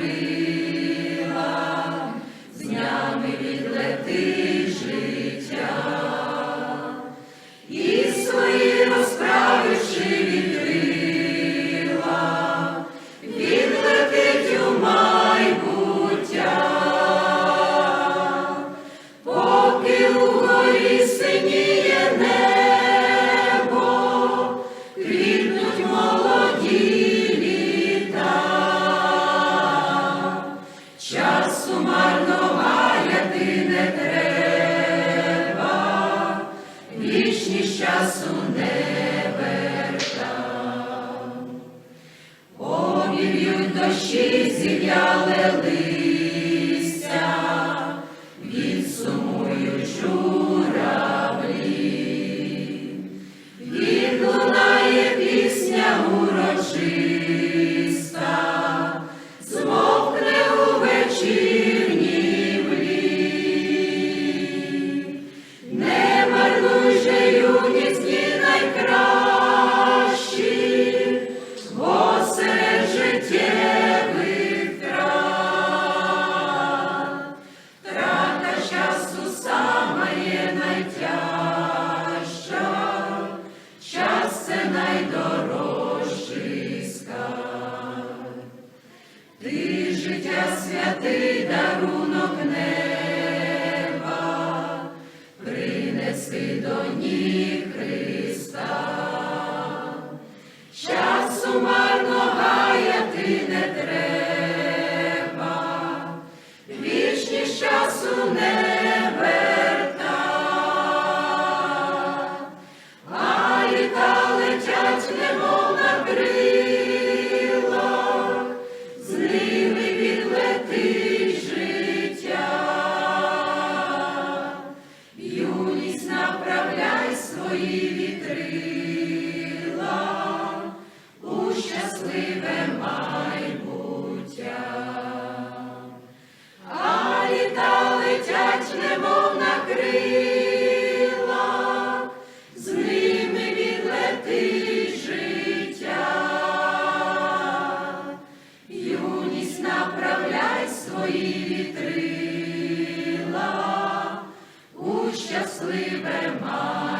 free. she вітрила, у щасливе має.